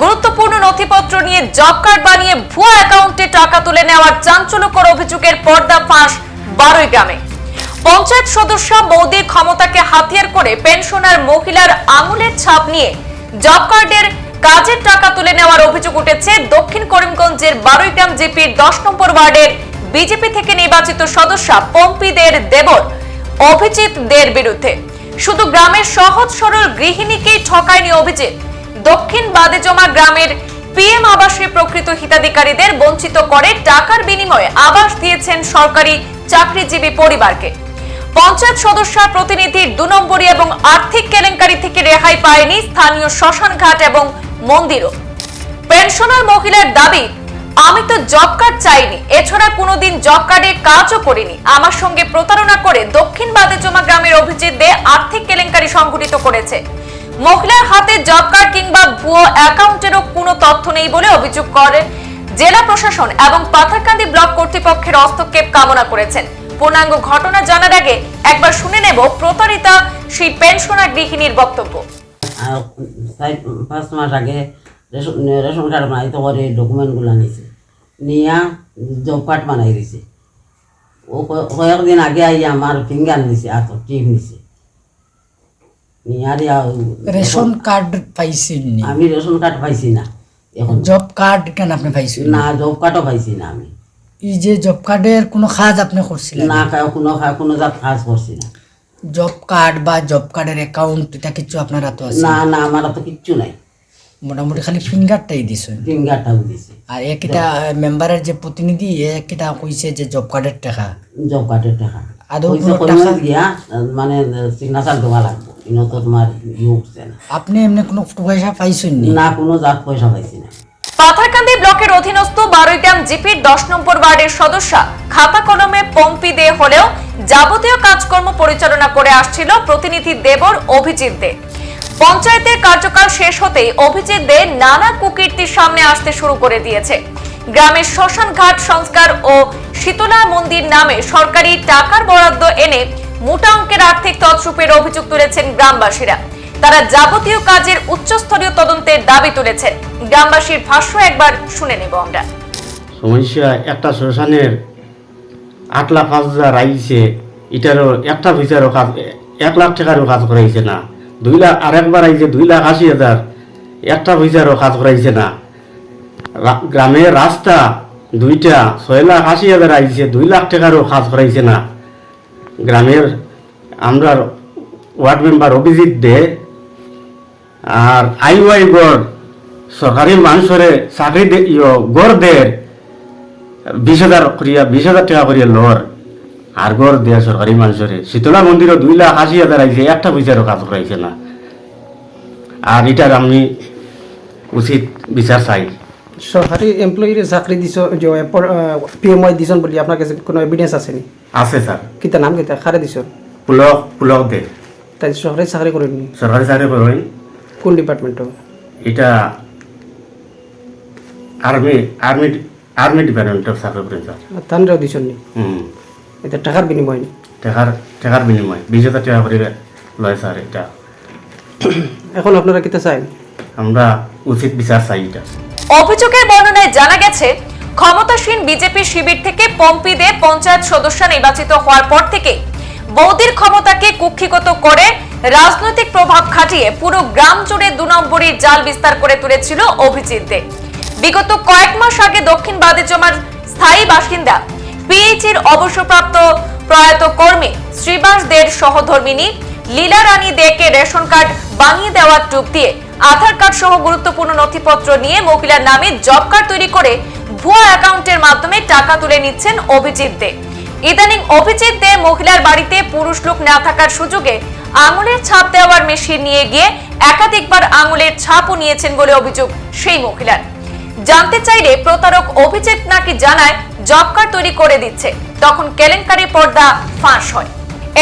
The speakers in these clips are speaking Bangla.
গুরুত্বপূর্ণ নথিপত্র নিয়ে জব কার্ড বানিয়ে ভুয়া অ্যাকাউন্টে টাকা তুলে নেওয়ার চাঞ্চল্যকর অভিযোগের পর্দা ফাঁস বারোই গ্রামে। পঞ্চায়েত সদস্য বৌদির ক্ষমতাকে হাতিয়ার করে পেনশনার মহিলার আঙুলের ছাপ নিয়ে জব কার্ডের কাজের টাকা তুলে নেওয়ার অভিযোগ উঠেছে দক্ষিণ করিমগঞ্জের বারুইগ্রাম জিপির দশ নম্বর ওয়ার্ডের বিজেপি থেকে নির্বাচিত সদস্য পম্পিদের দেবর অভিজিৎ দের বিরুদ্ধে। শুধু গ্রামের সহজ সরল গৃহিণীকেই ঠকায়নি অভিজিৎ। দক্ষিণ বাদেজমা গ্রামের পিএম আবাসে প্রকৃত হিতাধিকারীদের বঞ্চিত করে টাকার বিনিময়ে আবাস দিয়েছেন সরকারি চাকরিজীবী পরিবারকে। পঞ্চায়েত সদস্য প্রতিনিধির দু নম্বরী এবং আর্থিক কেলেঙ্কারি থেকে রেহাই পায়নি স্থানীয় শ্মশানঘাট এবং মন্দিরও। পেনশনার মহিলার দাবি, আমি তো জব কার্ড চাইনি, এছাড়া কোনোদিন জব কার্ডে কাজও করিনি। আমার সঙ্গে প্রতারণা করে দক্ষিণ বাদেজমা গ্রামের অভিজিৎ দে আর্থিক কেলেঙ্কারি সংঘটিত করেছে। মহিলার হাতে জব কার্ড কিংবা ভুয়ো অ্যাকাউন্টেরও কোনো তথ্য নেই বলে অভিযোগ করে জেলা প্রশাসন এবং পাথারকান্দি ব্লক কর্তৃপক্ষের হস্তক্ষেপ কামনা করেছেন। পূর্ণাঙ্গ ঘটনা জানার আগে একবার শুনে নেব প্রতারিতা, সেই পেনশনার গৃহিণীর বক্তব্য। আর পাঁচ মাস আগে রেশন কার্ড বানাইতে করে ডকুমেন্টগুলো নিয়েছে। নিয়া জব কার্ড বানাই দিছে। ও কয়েকদিন আগে আই আমার ফিঙ্গার নিছে আর টিপ নিছে। রেশন কার্ড পাইছেন আমি রেশন কার্ড পাইছি না এখন। জব কার্ড কেন আপনি পাইছেন না? জব কার্ডও পাইছি না আমি। এই যে জব কার্ডের কোনো কাজ আপনি করছিলেন না? কোনো কোনো কাজ করছি না। জব কার্ড বা জব কার্ডের অ্যাকাউন্ট এটা কিছু আপনার হাতে আছে না না? আমার তো কিচ্ছু নাই। মোটামুটি খালি ফিঙ্গারটাই দিছেন। ফিঙ্গারটাও দিছে। আর একটা মেম্বারের যে প্রতিনিধি একটা কইছে যে জব কার্ডের টাকা। জব কার্ডের টাকা। আদৌ কোনো টাকা- গিয়া মানে সিগনেচার দেওয়া লাগবে। ইনো তো তোমার ইয়ে উঠছে না। আপনি এমনি কোনো পয়সা পাইছেন নি? না কোনো জাত পয়সা পাইছি না। পাথারকান্দি ব্লকের অধীনস্থ বারুইগ্রাম জিপির দশ নম্বর ওয়ার্ডের সদস্য খাতা কলমে পম্পি দে হলেও যাবতীয় কাজকর্ম পরিচালনা করে আসছিল প্রতিনিধি দেবর অভিজিৎ দে। পঞ্চায়েতের কার্যকাল শেষ হতেই অভিজিৎ দে নানা কুকীর্তির সামনে আসতে শুরু করে দিয়েছে। গ্রামের শ্মশান ঘাট সংস্কার ও শীতলা মন্দির নামে সরকারি টাকার বরাদ্দ এনে মোটা অঙ্কের আর্থিক তৎসুপের অভিযোগ তুলেছেন গ্রামবাসীরা। তারা যাবতীয় কাজের উচ্চস্তরীয় তদন্তের দাবি তুলেছেন। গ্রামবাসীর ভাষ্য একবার শুনে নেব আমরা। সমস্যা, একটা শ্মশানের আট লাখ পাঁচ হাজার আইছে, এটারও একটা ভিসারও কাজ, এক লাখ টাকারও কাজ করাইছে না। দুই লাখ আর একবার আইছে দুই লাখ আশি হাজার, একটা ভিসারও কাজ করাইছে না। গ্রামের রাস্তা দুইটা, ছয় লাখ আশি হাজার আইছে, দুই লাখ টাকারও কাজ করাইছে না। গ্রামের আমরা ওয়ার্ড মেম্বার অভিজিৎ দে আর আই ওয়াই গড়, সরকারি মানুষরে চাকরি দে গড় দের বিশ হাজার করিয়া, বিশ হাজার টাকা করিয়া লর আর গড় দেয়া সরকারি মানুষরে। শীতলা মন্দিরও দুই লাখ আশি হাজার আইছে, একটা পয়সারও কাজ করাইছে না। আর এটার আমি উচিত বিচার চাই। সরকারি এমপ্লয়ির চাকরি দিছ যে পিএমআই দিছন বলি আপনার কাছে কোনো এভিডেন্স আছে নি? আছে স্যার কিতা নাম কিতা খারে দিছ? পুলক পুলক দে। তাই সরকারি চাকরি করেননি সরকারি চাকরি করবেন কোন ডিপার্টমেন্ট এটা আর্মি আর্মি আর্মি ডিপার্টমেন্টের চাকরি করেন স্যার তানরাও দিছন নি? হুম এটা টাকার বিনিময় নি? টাকার টাকার বিনিময়। বিশ হাজার টাকা করে লয় স্যার এটা এখন আপনারা কিতা চাই? আমরা উচিত বিচার চাই এটা অভিযোগের বর্ণনায় জানা গেছে, ক্ষমতাসীন বিজেপি শিবির থেকে পম্পি দে পঞ্চায়েত সদস্য নির্বাচিত হওয়ার পর থেকে বৌদির ক্ষমতাকে কুক্ষিগত করে রাজনৈতিক প্রভাব খাটিয়ে পুরো গ্রাম জুড়ে দু নম্বরী জাল বিস্তার করে তুলেছিল অভিজিৎ দে। বিগত কয়েক মাস আগে দক্ষিণ বাদেজমার স্থায়ী বাসিন্দা পিএইচির অবসরপ্রাপ্ত প্রয়াত কর্মী শ্রীবাস দের সহধর্মিনী লীলা রানী দেকে রেশন কার্ড বানিয়ে দেওয়ার টুপ দিয়ে আধার কার্ড সহ গুরুত্বপূর্ণ নথিপত্র নিয়ে মহিলার নামে জব কার্ড তৈরি করে ভুয়া অ্যাকাউন্টের মাধ্যমে টাকা তুলে নিচ্ছেন অভিজিৎ দে। ইদানিং অভিজিৎ দে মহিলার বাড়িতে পুরুষ লোক না থাকার সুযোগে আঙুলের ছাপ দেওয়ার মেশিন নিয়ে গিয়ে একাধিকবার আঙুলের ছাপও নিয়েছেন বলে অভিযোগ সেই মহিলার। জানতে চাইলে প্রতারক অভিজিৎ নাকি জানায় জব কার্ড তৈরি করে দিচ্ছে, তখন কেলেঙ্কারি পর্দা ফাঁস হয়।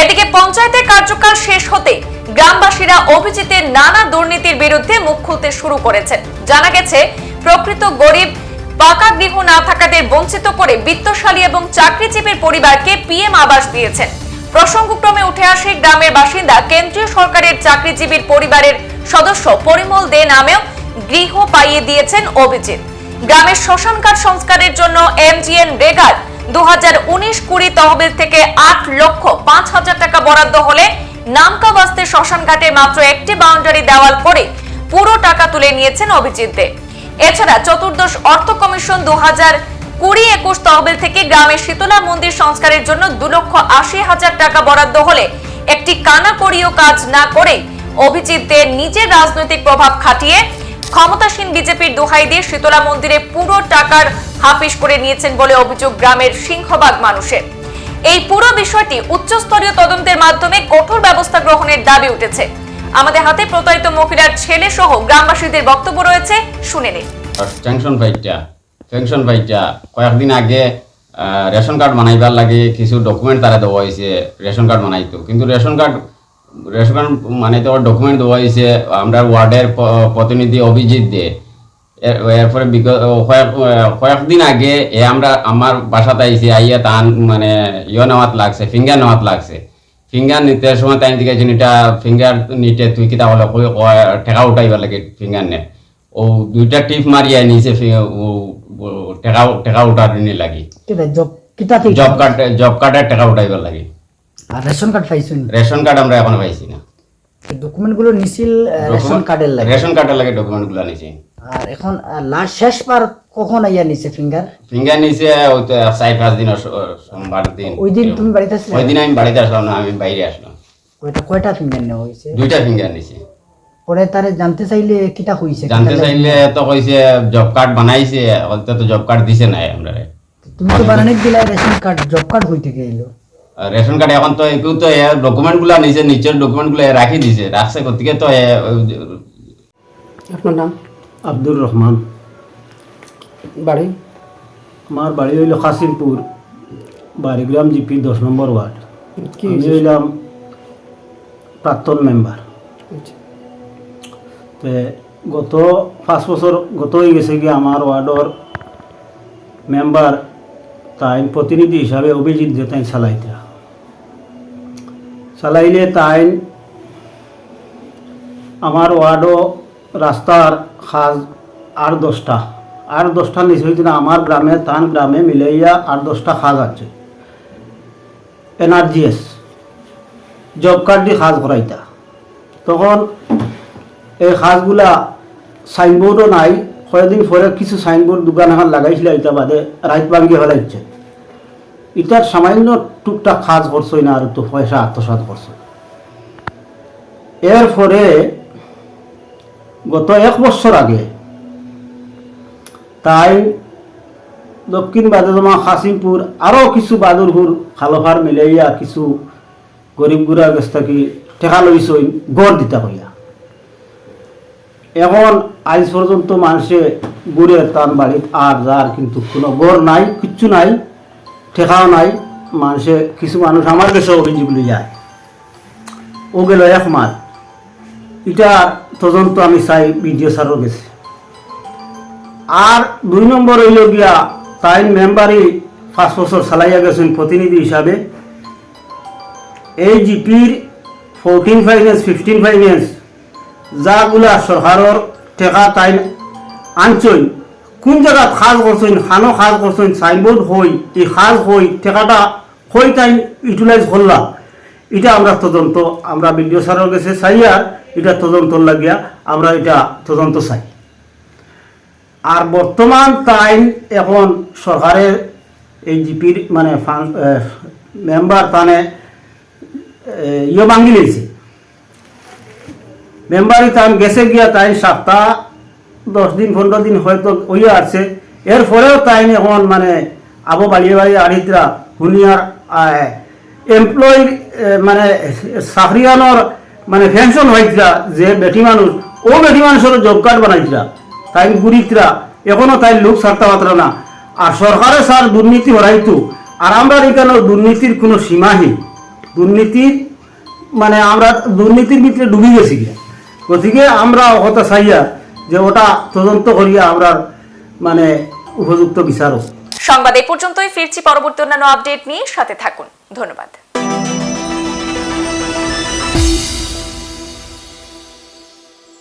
এদিকে পঞ্চায়েতের কার্যকাল শেষ হতে গ্রামবাসীরা অভিজিতের নানা দুর্নীতির বিরুদ্ধে মুখ খুলতে শুরু করেছেন। জানা গেছে, প্রকৃত গরিব, পাকা গৃহ না থাকাদের বঞ্চিত করে বিত্তশালী এবং চাকরিজীবীর পরিবারকে পিএম আবাস দিয়েছেন। প্রসঙ্গক্রমে উঠে আসে, গ্রামের বাসিন্দা কেন্দ্রীয় সরকারের চাকরিজীবীর পরিবারের সদস্য পরিমল দে নামেও গৃহ পাইয়ে দিয়েছেন অভিজিৎ। গ্রামের শ্মশান ঘাট সংস্কারের জন্য এমজিএন রেগার দু হাজার উনিশ কুড়ি তহবিল থেকে আট লক্ষ পাঁচ হাজার টাকা বরাদ্দ হলে নামকা বাস্তে শ্মশান ঘাটে মাত্র একটি বাউন্ডারি দেওয়াল করে পুরো টাকা তুলে নিয়েছেন অভিজিৎ দে। এছাড়া চতুর্দশ অর্থ কমিশন দু হাজার কুড়ি একুশ তহবিল থেকে গ্রামের শীতলা মন্দির সংস্কারের জন্য দু লক্ষ আশি হাজার টাকা বরাদ্দ হলে একটি কানাকড়িও কাজ না করে অভিজিৎ দে নিজের রাজনৈতিক প্রভাব খাটিয়ে ক্ষমতাসীন বিজেপির দোহাই দিয়ে শীতলা মন্দিরে পুরো টাকার হাফিস করে নিয়েছেন বলে অভিযোগ গ্রামের সিংহবাগ মানুষের। এই পুরো বিষয়টি উচ্চস্তরীয় তদন্তের মাধ্যমে কঠোর ব্যবস্থা গ্রহণের দাবি উঠেছে। আমাদের হাতে প্রতারিত মহিলার ছেলে সহ গ্রামবাসীদের বক্তব্য রয়েছে, শুনে নিন। টেনশন পাইটা টেনশন পাইটা কয়েকদিন আগে রেশন কার্ড বানাইবার লাগে কিছু ডকুমেন্ট তারা দেওয়া হয়েছে রেশন কার্ড বানাইতো। কিন্তু রেশন কার্ড রেশন কার্ড বানাইতে ডকুমেন্ট দেওয়া হয়েছে আমরা ওয়ার্ডের প্রতিনিধি অভিজিৎ দে। এর- এরপরে বিগত কয়েক কয়েকদিন আগে এ আমরা আমার বাসাতে আইসি আইয়া তান মানে ইয়ে নেওয়াত লাগছে ফিঙ্গার নেওয়াত লাগছে। ফিঙ্গার নিতে সময় তাই দিকে এটা ফিঙ্গার নিতে তুই কিতা কয় টেকা উঠাইবার লাগে ফিঙ্গার নে। ও দুইটা টিপ মারিয়া নিছে টেকা টেকা উঠার নি লাগি। জব কার্ড জব কার্ডের টাকা উঠাইবার লাগে। রেশন কার্ড পাইছেন? রেশন কার্ড আমরা এখনও পাইছি না। ডকুমেন্টগুলো নিছিল রেশন কার্ডের লাগে। রেশন কার্ডের লাগে ডকুমেন্টগুলা নিছি। আর এখন লাস্ট শেষবার কখন আইয়া নিছে ফিঙ্গার ফিঙ্গার নিছে ওই তো চার পাঁচ দিন সোমবার দিন। ওই দিন তুমি বাড়িতে আসলে? ওই দিন আমি বাড়িতে আসলাম না আমি বাইরে আসলাম। কয়টা কয়টা ফিঙ্গার নেওয়া হয়েছে? দুইটা ফিঙ্গার নিছে। পরে তারে জানতে চাইলে কিটা হইছে জানতে চাইলে তো কইছে জব কার্ড বানাইছে তো জব কার্ড দিছে না আমরা তুমি তো বানানিক দিলা রেশন কার্ড জব কার্ড হই থেকে এলো আর রেশন কার্ড এখন তো একটু তো ডকুমেন্টগুলা নিছে নিচের ডকুমেন্টগুলো রাখি দিছে রাখছে গতিকে তো এ, আপনার নাম? আব্দুর রহমান বাড়ি আমার বাড়ি হইল কাসিমপুর বাড়িগ্রাম জিপি দশ নম্বর ওয়ার্ড কি আমি হইলাম প্রাক্তন মেম্বার আচ্ছা। তে গত পাঁচ বছর গত হয়ে গেছে কি আমার ওয়ার্ডর মেম্বার তাই প্রতিনিধি হিসাবে অভিজিৎ যে তাই চালাইতে। চালাইলে তাই আমার ওয়ার্ডও রাস্তার খাজ আর দশটা। আর দশটা নিচে না, আমার গ্রামে তান গ্রামে মিলাইয়া আর দশটা খাজ আছে। এনআরজিএস, জব কার্ড দিয়ে খাজ করাইতা তখন এই খাজগুলা সাইনবোর্ডও নাই। কয়েকদিন পরে কিছু সাইনবোর্ড দোকান এখন লাগাইছিল এটা বাদে রাইত ভাঙ্গি ফেলাইছে ইটার সামান্য টুকটাক কাজ করছই না আর তো পয়সা আত্মসাত করছে এর পরে গত এক বছর আগে তাই দক্ষিণ বাদরমা কাসিমপুর আরও কিছু বাদুরপুর খালফার মিলাইয়া কিছু গরিব কাছ থেকে টেকা লইছই, গড় দিতা হইয়া এখন আজ পর্যন্ত মানুষে গুড়ে তার বাড়িত আর যার কিন্তু কোনো গড় নাই, কিচ্ছু নাই। ঠেকাও নাই, মানুষে, কিছু মানুষ আমার কাছে অভিযোগ যায়। ও গেল এক মাস এটা তদন্ত আমি চাই, বিডিও স্যারও গেছে আর দুই নম্বর হইল গিয়া তাই মেম্বারই পাঁচ বছর চালাইয়া গেছেন প্রতিনিধি হিসাবে। এই জিপির ফোরটিন ফাইন্যান্স ফিফটিন ফাইন্যান্স যাগুলা সরকারের টেকা তাই আনছই কোন জায়গাত সাজ করছেন খানো সাজ করছেন সাইনবোর্ড হই এই সাজ হই ঠেকাটা হই তাই ইউটিলাইজ করলা এটা আমরা তদন্ত, আমরা বিডিও স্যারের কাছে চাইয়া এটা তদন্ত লাগিয়া আমরা এটা তদন্ত চাই। আর বর্তমান টাইম এখন সরকারের এই জিপির মানে মেম্বার তানে ইয়ে ভাঙ্গি লেছে। মেম্বারই তান গেছে গিয়া তাই সপ্তাহ দশ দিন, পনেরো দিন হয়তো ওইয়া আছে। এরপরেও তাই এখন মানে আবো বাড়িয়ে বাড়িয়ে আড়িতরা হুনিয়ার এমপ্লয় মানে চাকরিয়ানোর মানে পেনশন হয়েছিলা যে বেটি মানুষ, ও বেটি মানুষের জব কার্ড বানাইছিলা। তাই গুড়িতরা এখনও তাই লোক ছাড়তে পারত না। আর সরকারের স্যার দুর্নীতি হরাইতো, আর আমরা এখানে দুর্নীতির কোনো সীমাহীন। দুর্নীতির মানে আমরা দুর্নীতির ভিতরে ডুবে গেছি গতিকে আমরা ওটা চাইয়া যে ওটা তদন্ত করিয়া আমরা মানে উপযুক্ত বিচারক। সংবাদ এ পর্যন্তই, ফিরছি পরবর্তী অন্যান্য আপডেট নিয়ে, সাথে থাকুন। ধন্যবাদ।